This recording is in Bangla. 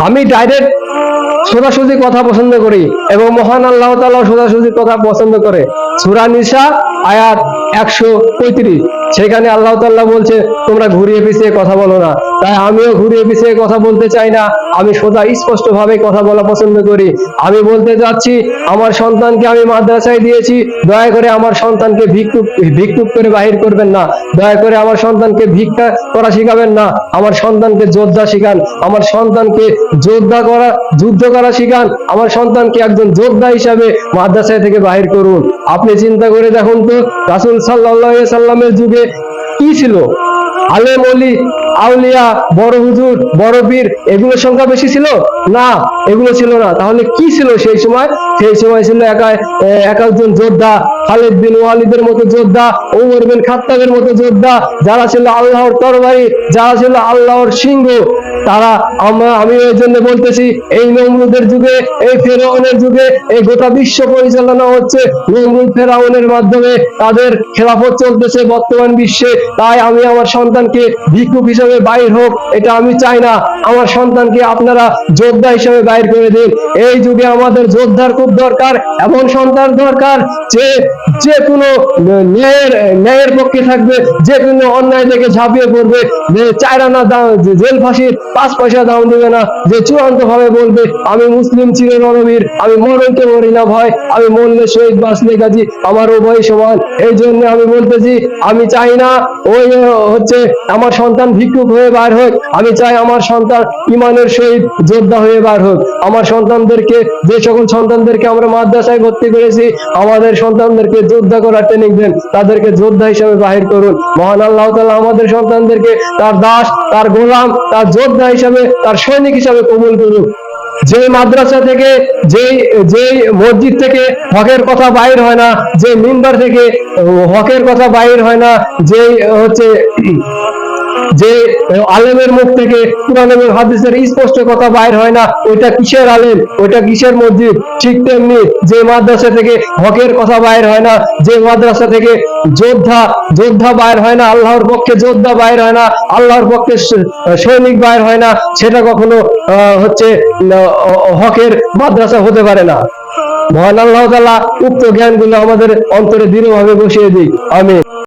আমি ডাইরেক্ট সোজাসুজি কথা পছন্দ করি এবং মহান আল্লাহ তাআলা সোজাসুজি কথা পছন্দ করে। সূরা নিসা, আয়াত একশো পঁয়ত্রিশ। সেখানে আল্লাহ তাআলা বলছে, তোমরা ঘুরিয়ে পিছিয়ে কথা বলো না। তাই আমিও ঘুরিয়ে পিছিয়ে কথা বলতে চাই না। আমি সোজা স্পষ্ট ভাবে কথা বলা পছন্দ করি। আমি বলতে যাচ্ছি, আমার সন্তানকে আমি মাদ্রাসায় দিয়েছি। দয়া করে আমার সন্তানকে ভিক্ষুক ভিক্ষুক করে বাহির করবেন না। দয়া করে আমার সন্তানকে ভিক্ষা করা শিখাবেন না। আমার সন্তানকে যোদ্ধা শিখান। আমার সন্তানকে যোদ্ধা করা, যুদ্ধ করা শিখান, আমার সন্তানকে একজন যোদ্ধা হিসাবে মাদ্রাসায় থেকে বাহির করুন। আপনি চিন্তা করে দেখুন তো, রাসুল সাল্লাহ সাল্লামের যুগে কি ছিল? আলেম অলি আউলিয়া, বড় হুজুর, বড় বীর এগুলোর সংখ্যা বেশি ছিল? না, এগুলো ছিল না। তাহলে কি ছিল সেই সময়? সেই সময় ছিল একা এক একজন যোদ্ধা, খালিদ বিন ওয়ালিদের মতো যোদ্ধা ওমর বিন খাত্তাবের মতো যোদ্ধা, যারা ছিল আল্লাহর তরবারি, যারা ছিল আল্লাহর সিংহ। তারা আমরা আমি ওই জন্য বলতেছি, এই নমরুদের যুগে, এই ফেরাউনের যুগে, এই গোটা বিশ্ব পরিচালনা হচ্ছে নমরুদ ফেরাউনের মাধ্যমে। তাদের খেলাফত চলতেছে বর্তমান বিশ্বে। তাই আমি আমার সন্তানকে ভিক্ষুক হিসেবে বাইর হোক, এটা আমি চাই না। আমার সন্তানকে আপনারা যোদ্ধা হিসেবে বাইর করে দিন। এই যুগে আমাদের যোদ্ধার খুব দরকার, এমন সন্তান দরকার যে যে কোনো ন্যায়ের ন্যায়ের পক্ষে থাকবে যে কোনো অন্যায় থেকে ঝাঁপিয়ে পড়বে, যে যে জেল ফাঁসির পাঁচ পয়সা দাম দেবে না, যে চূড়ান্ত ভাবে বলবে, আমি মুসলিম চির রণবীর, আমি মরণকে মরি না ভয় আমি মরলে শহীদ বাঁচলে গাজী, আমার উভয় সমান। এই জন্য আমি বলতেছি, আমি চাই না ওই হচ্ছে আমার সন্তান ভিক্ষুক হয়ে বার হোক, আমি চাই আমার সন্তান ইমানের সহিত যোদ্ধা হয়ে বার হোক। আমার সন্তানদেরকে, যে সকল সন্তানদেরকে আমরা মাদ্রাসায় ভর্তি করেছি। আমাদের সন্তানদেরকে যোদ্ধা করার ট্রেনিং দেন। তাদেরকে যোদ্ধা হিসেবে বাহির করুন। মহান আল্লাহ তাআলা আমাদের সন্তানদেরকে তার দাস, তার গোলাম, তার যোদ্ধা হিসাবে, তার সৈনিক হিসাবে কবুল করুন যে মাদ্রাসা থেকে, যেই যেই মসজিদ থেকে হকের কথা বাইর হয় না যে মিম্বার থেকে হকের কথা বাইর হয় না, যেই হচ্ছে যে আলেমের মুখ থেকে কোরআন হাদিসের স্পষ্ট কথা বাইর হয় না, ওইটা কিসের আলেম? ওইটা কিসের মসজিদ? ঠিক তেমনি যে মাদ্রাসা থেকে হকের কথা বাইর হয় না, যে মাদ্রাসা থেকে যোদ্ধা যোদ্ধা বাইর হয় না, আল্লাহর পক্ষে যোদ্ধা বাইর হয় না, আল্লাহর পক্ষে সৈনিক বাইর হয় না, সেটা কখনো হচ্ছে হকের মাদ্রাসা হতে পারে না। মহান আল্লাহ তাআলা উক্ত জ্ঞানগুলো আমাদের অন্তরে দৃঢ়ভাবে বসিয়ে দিই আমি